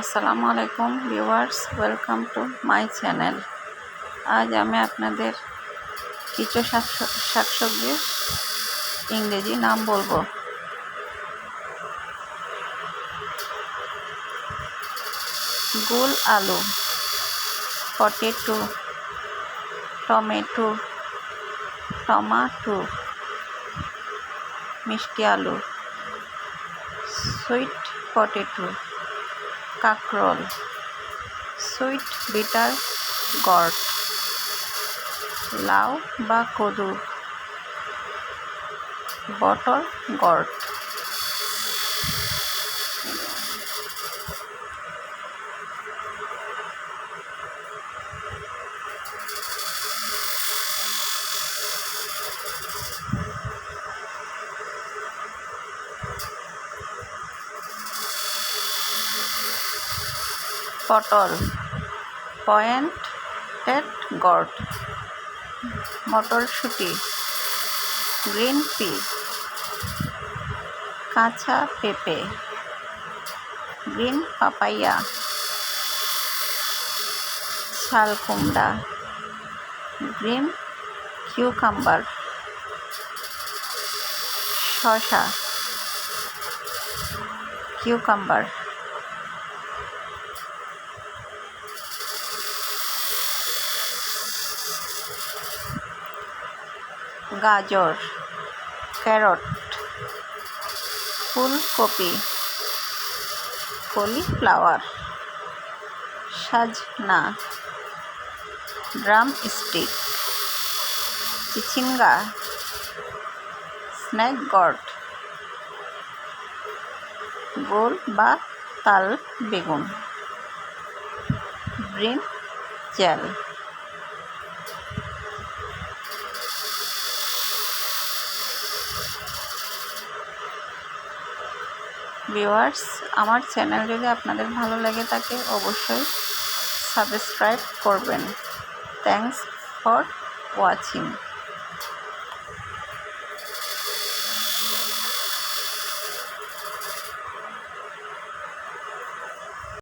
আসসালামু আলাইকুম viewers, welcome to my channel. আজ আমি আপনাদের কিছু শাক শাকসবজির ইংরেজি নাম বলব। গোল আলু, পটেটো, টমেটো, টমাটো, মিষ্টি আলু, সুইট পটেটো। কাকরল। সুইট বিটার গড় লাউ বা কদু। বটল গড় পটল। Point pointed gourd. মটরশুঁটি। Green pea. কাঁচা পেঁপে। Green papaya. শাল কুমড়া। Green cucumber. শসা। কিউকাম্বার। গাজর, ক্যারট, ফুলকপি, কলিফ্লাওয়ার, সাজনা ড্রাম স্টিক চিচিঙ্গা, স্ন্যাক গড গোল বা তাল বেগুন, ব্রিন জ্যাল ভিউয়ার্স আমার চ্যানেল যদি আপনাদের ভালো লাগে তাকে অবশ্যই সাবস্ক্রাইব করবেন। Thanks for watching.